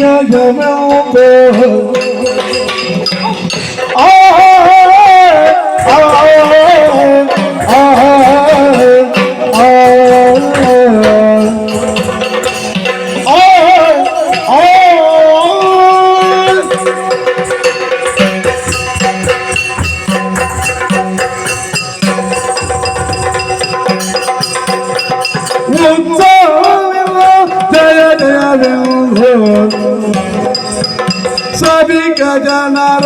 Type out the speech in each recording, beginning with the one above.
cho giờ mới ôm bờ Look জানার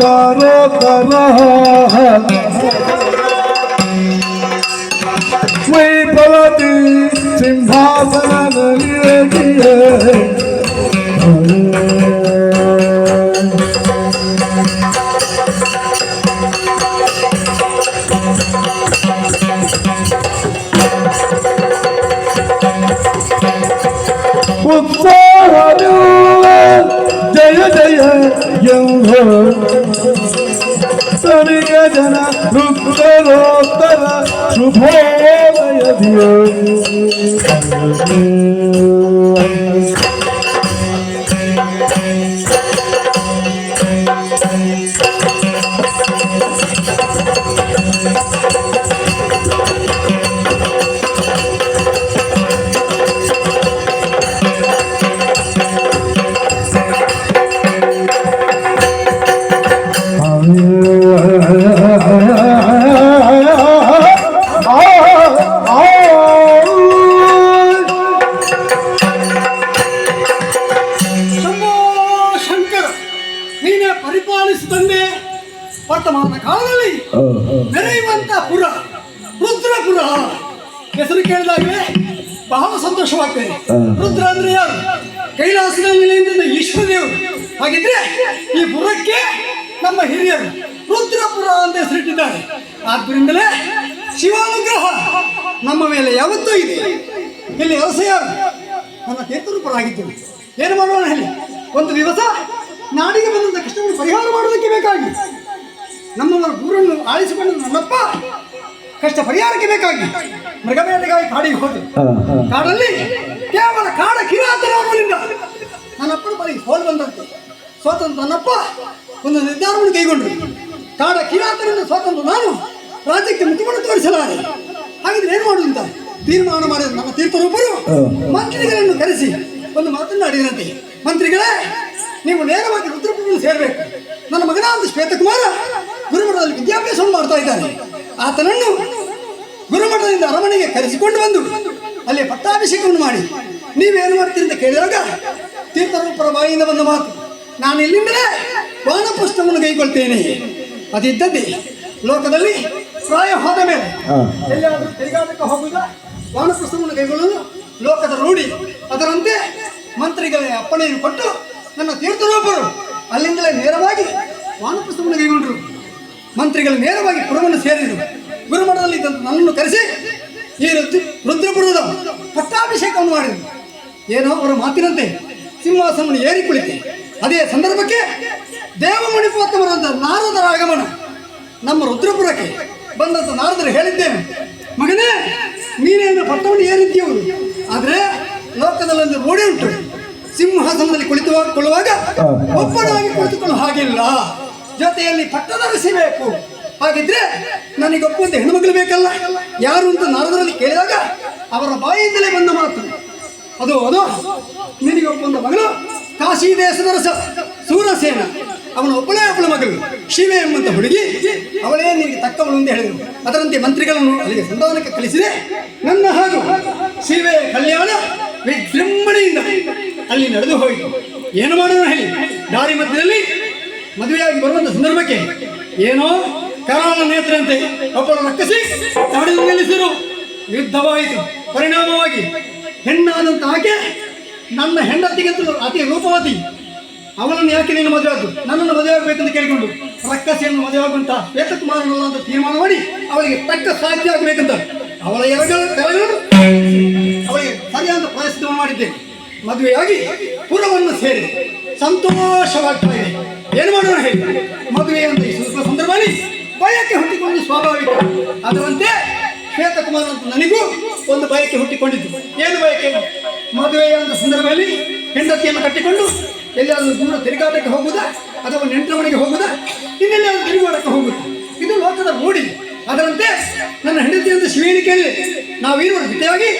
কর কর মুই বলতি সিংহাসন নিয়ে जन रुद्रोत्तर शुभोदय धियो ವರ್ತಮಾನ ಕಾಲದಲ್ಲಿ ನೆರೆಯುವಂತ ಪುರ ರುದ್ರಪುರ. ಹೆಸರು ಕೇಳಿದಾಗಲೇ ಬಹಳ ಸಂತೋಷವಾಗ್ತೇನೆ. ರುದ್ರ ಅಂದ್ರೆ ಯಾರು? ಕೈಲಾಸದ ನೆಲೆಯಿಂದ ಈಶ್ವರ ದೇವರು ಹಾಗಿದ್ರೆ ಈ ಪುರಕ್ಕೆ ನಮ್ಮ ಹಿರಿಯರು ರುದ್ರಪುರ ಅಂತ ಹೆಸರಿಟ್ಟಿದ್ದಾರೆ. ಆದ್ರಿಂದಲೇ ಶಿವಾನುಗ್ರಹ ನಮ್ಮ ಮೇಲೆ ಯಾವತ್ತೂ ಇದೆ. ಇಲ್ಲಿ ವ್ಯವಸಾಯ ಯಾರು? ನನ್ನ ತೀರ್ಥರೂಪರಾಗಿದ್ದೇನೆ ಏನು ಮಾಡೋಣ ಹೇಳಿ ಒಂದು ದಿವಸ ನಾಡಿಗೆ ಬಂದಂತ ಕಷ್ಟವನ್ನು ಪರಿಹಾರ ಮಾಡೋದಕ್ಕೆ ಬೇಕಾಗಿ. ನಮ್ಮವರ ಗುರನ್ನು ಆಲಿಸಿಕೊಂಡು ನನ್ನಪ್ಪ ಕಷ್ಟ ಪರಿಹಾರಕ್ಕೆ ಬೇಕಾಗಿ ಮೃಗಬೇಟೆಗಾಗಿ ಕಾಡಿಗೆ ಹೋದೆ ಕಾಡಲ್ಲಿ ಕೇವಲ ಕಾಡ ಕಿರಾತನವರಿಂದ ನನ್ನಪ್ಪನ ಬಳಿ ಸೋಲು ಬಂದಂತೆ. ಸ್ವತಂತ್ರ ನನ್ನಪ್ಪ ಒಂದು ನಿರ್ಧಾರವನ್ನು ಕೈಗೊಂಡ್ರು ಕಾಡ ಕಿರಾತರಿಂದ ಸ್ವಾತಂತ್ರ್ಯ ನಾನು ರಾಜ್ಯಕ್ಕೆ ಮುಖವನ್ನು ತೋರಿಸಲಾರೆ. ಹಾಗಿದ್ರೆ ಏನು ಮಾಡುದು ಅಂತ? ತೀರ್ಮಾನ ಮಾಡಿದ ನಮ್ಮ ತೀರ್ಥರೊಬ್ಬರು ಮಂತ್ರಿಗಳನ್ನು ಕರೆಸಿ ಒಂದು ಮಾತನಾಡಿದಂತೆ ಮಂತ್ರಿಗಳೇ ನೀವು ನೇರವಾಗಿ ರುದ್ರಪುರವನ್ನು ಸೇರಬೇಕು. ನನ್ನ ಮಗನಾದ ಶ್ವೇತಕುಮಾರ ಗುರುಮಠದಲ್ಲಿ ವಿದ್ಯಾಭ್ಯಾಸವನ್ನು ಮಾಡ್ತಾ ಇದ್ದಾನೆ. ಆತನನ್ನು ಗುರುಮಠದಿಂದ ಅರಮನೆಗೆ ಕರೆಸಿಕೊಂಡು ಬಂದು ಅಲ್ಲಿ ಪಟ್ಟಾಭಿಷೇಕವನ್ನು ಮಾಡಿ. ನೀವೇನು ಮಾಡ್ತೀರಿ ಅಂತ ಕೇಳಿದಾಗ ತೀರ್ಥರೂಪರ ಬಾಯಿಯಿಂದ ಬಂದ ಮಾತು ನಾನು ಇಲ್ಲಿಂದಲೇ ವಾನಪುಸ್ತಕವನ್ನು ಕೈಗೊಳ್ತೇನೆ. ಅದಿದ್ದದ್ದೇ ಲೋಕದಲ್ಲಿ ಪ್ರಾಯ ಹೋದ ಮೇಲೆ ಎಲ್ಲಿಯಾದರೂ ತಿರುಗಾಟಕ್ಕೆ ಹೋಗುವುದ? ವಾನಪ್ರಸ್ಥವನ್ನು ಕೈಗೊಳ್ಳುವುದು ಲೋಕದ ರೂಢಿ. ಅದರಂತೆ ಮಂತ್ರಿಗಳಿಗೆ ಅಪ್ಪಣೆಯನ್ನು ಕೊಟ್ಟು ನನ್ನ ತೀರ್ಥರೂಪರು ಅಲ್ಲಿಂದಲೇ ನೇರವಾಗಿ ವಾನಪುಸ್ತವನ್ನು ಕೈಗೊಂಡರು. ಮಂತ್ರಿಗಳು ನೇರವಾಗಿ ಪುರವನ್ನು ಸೇರಿದರು. ಗುರುಮಠದಲ್ಲಿ ನನ್ನನ್ನು ಕರೆಸಿ ಈ ರುದ್ರ ರುದ್ರಪುರದ ಪಟ್ಟಾಭಿಷೇಕವನ್ನು ಮಾಡಿದರು. ಏನೋ ಅವರ ಮಾತಿನಂತೆ ಸಿಂಹಾಸನವನ್ನು ಏರಿ ಕುಳಿತೆ. ಅದೇ ಸಂದರ್ಭಕ್ಕೆ ದೇವಮಣಿಪೋತ್ತಮರಂತ ನಾರದರ ಆಗಮನ. ನಮ್ಮ ರುದ್ರಪುರಕ್ಕೆ ಬಂದಂತ ನಾರದರು ಹೇಳಿದ್ದೇನೆ. ಮಗನೇ ನೀನೇನು ಪಟ್ಟವನ್ನು ಏರಿದ್ದೀವರು ಆದರೆ ಲೋಕದಲ್ಲೊಂದು ರೂಢಿ ಉಂಟು. ಸಿಂಹಾಸನದಲ್ಲಿ ಕುಳಿತುಕೊಳ್ಳುವಾಗ ಒಬ್ಬನಾಗಿ ಕುಳಿತುಕೊಳ್ಳುವ ಹಾಗಿಲ್ಲ. ಜೊತೆಯಲ್ಲಿ ಪಟ್ಟ ಬೇಕು ಹಾಗಿದ್ರೆ ನನಗೊಪ್ಪುವಂತೆ ಹೆಣ್ಣುಮಗಳು ಬೇಕಲ್ಲ? ಯಾರು ಅಂತ ನಾರದರಲ್ಲಿ ಕೇಳಿದಾಗ ಅವರ ಬಾಯಿಂದಲೇ ಬಂದ ಮಾತು. ಅದು ಅದು, ನಿನಗೆ ಒಬ್ಬಂದ ಮಗಳು ಕಾಶಿ ದೇಶದ ರಸ ಸೂರಸೇನ. ಅವನ ಒಬ್ಬಳೇ ಒಬ್ಬಳ ಮಗಳು ಶಿವೆ ಎಂಬಂತ ಹುಡುಗಿ ಅವಳೇ ನಿನಗೆ ತಕ್ಕವಳು ಅಂತ ಹೇಳಿದರು ಅದರಂತೆ ಮಂತ್ರಿಗಳನ್ನು ಅಲ್ಲಿಗೆ ಸಂಧಾನಕ್ಕೆ ಕಳಿಸಿದೆ. ನನ್ನ ಹಾಗೂ ಶಿವೆ ಕಲ್ಯಾಣ ವಿಜೃಂಭಣೆಯಿಂದ ಅಲ್ಲಿ ನಡೆದು ಹೋಯಿತು. ಏನು ಮಾಡೋಣ ಹೇಳಿ? ದಾರಿ ಮಧ್ಯದಲ್ಲಿ ಮದುವೆಯಾಗಿ ಬರುವಂತ ಸಂದರ್ಭಕ್ಕೆ ಏನೋ ಕರಾಳ ನೇತ್ರಂತೆ ಒಬ್ಬರು ರಕ್ಕಸಿ ತಡೆದು ನಿಲ್ಲಿಸಿರು. ಯುದ್ಧವಾಯಿತು. ಪರಿಣಾಮವಾಗಿ ಹೆಣ್ಣಾದಂತ ಆಕೆ ನನ್ನ ಹೆಂಡತಿಗಿಂತ ಅತಿ ರೂಪವತಿ. ಅವನನ್ನು ಯಾಕೆ ನೀನು ಮದುವೆ ಆದ್ದು? ನನ್ನನ್ನು ಮದುವೆ ಆಗಬೇಕಂತ ಕೇಳಿಕೊಂಡು ರಕ್ಕಸಿಯನ್ನು ಮದುವೆ ಆಗುವಂತ ವೇತಕುಮಾರನಲ್ಲ ಅಂತ ತೀರ್ಮಾನ ಮಾಡಿ ಅವಳಿಗೆ ತಕ್ಕ ಸಾಧ್ಯ ಆಗಬೇಕಂತ ಅವಳ ಎರಗಳು ಕರೆಗಳು ಅವಳಿಗೆ ಸರಿಯಾದ ಪ್ರಯತ್ನ ಮಾಡಿದ್ದೇನೆ ಮದುವೆಯಾಗಿ ಪುರವನ್ನು ಸೇರಿ ಸಂತೋಷವಾಗ್ತಾ ಇದೆ ಏನು ಮಾಡೋಣ ಹೇಳಿ? ಮದುವೆ ಅಂತ ಈ ಶುಭ ಸಂದರ್ಭದಲ್ಲಿ ಬಯಕೆ ಹುಟ್ಟಿಕೊಂಡು ಸ್ವಾಭಾವಿಕ. ಅದರಂತೆ ಶ್ವೇತಕುಮಾರ್ ಅಂತ ನನಗೂ ಒಂದು ಬಯಕೆ ಹುಟ್ಟಿಕೊಂಡಿದ್ದು. ಏನು ಬಯಕೆ? ಮದುವೆಯ ಅಂತ ಸಂದರ್ಭದಲ್ಲಿ ಹೆಂಡತಿಯನ್ನು ಕಟ್ಟಿಕೊಂಡು ಎಲ್ಲಿಯಾದರೂ ದೂರ ತಿರುಗಾಟಕ್ಕೆ ಹೋಗುದಾ? ಅಥವಾ ನೆಂಟರ ಮನೆಗೆ ಹೋಗುದಾ? ಇನ್ನೆಲ್ಲಾದರೂ ತಿರುಗಾಟಕ್ಕೆ ಹೋಗುವುದು ಇದು ಲೋಕದ ಮೂಡಿ. ಅದರಂತೆ ನನ್ನ ಹೆಂಡತಿಯಂತ ಶಿವೇನಿ ಕೇಳಿ ನಾವೇನು ಜೊತೆಯಾಗಿ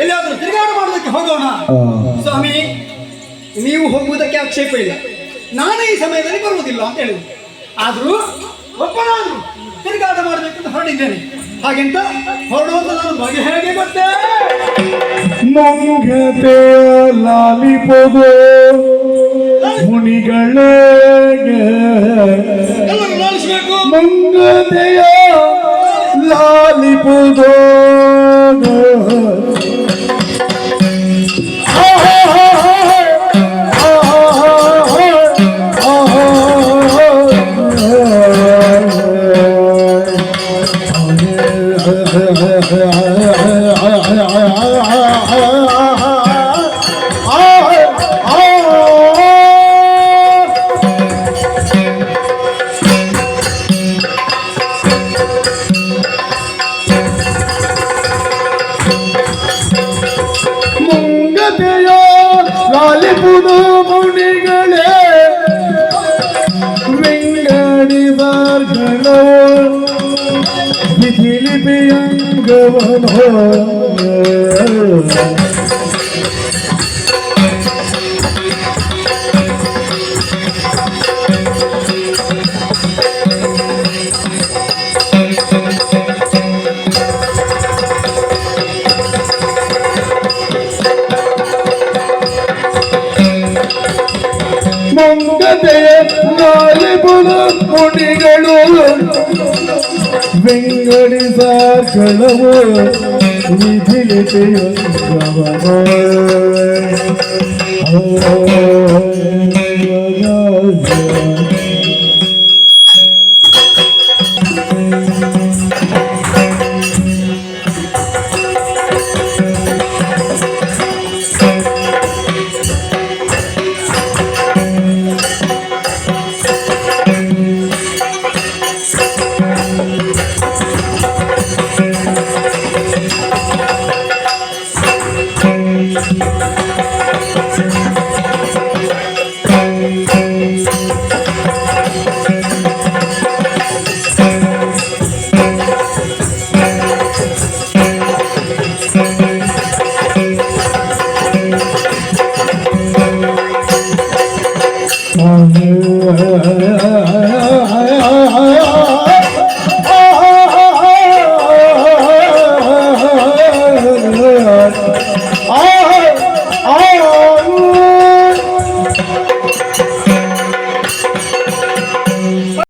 ಎಲ್ಲಿಯಾದರೂ ತಿರುಗಾಟ ಮಾಡೋದಕ್ಕೆ ಹೋಗೋಣ. ಸ್ವಾಮಿ ನೀವು ಹೋಗುವುದಕ್ಕೆ ಆಕ್ಷೇಪ ಇಲ್ಲ. ನಾನು ಈ ಸಮಯದಲ್ಲಿ ಬರುವುದಿಲ್ಲ ಅಂತ ಹೇಳಿದೆ ಆದರೂ ಒಬ್ಬನಾದ್ರು ತಿರುಗಾಟ ಮಾಡಬೇಕು ಅಂತ ಹೊರಡಿದ್ದೇನೆ ಹಾಗೆಂತ ಹೊರಡುವಂತ ನಾನು ಬಗೆ ಹೇಗೆ ಮುಂಗತೆ ಲಾಲಿಪೋದು ಮುನಿಗಳಿಗೆ முது முனிகளே விங்கடிவார்களோ விதிலிபியங்கவனோ ಬೆಂಗಡಿ ಸಾರ್ಗಳವು ವಿಧಿಲಿಪಿಯಂಗವನು 呃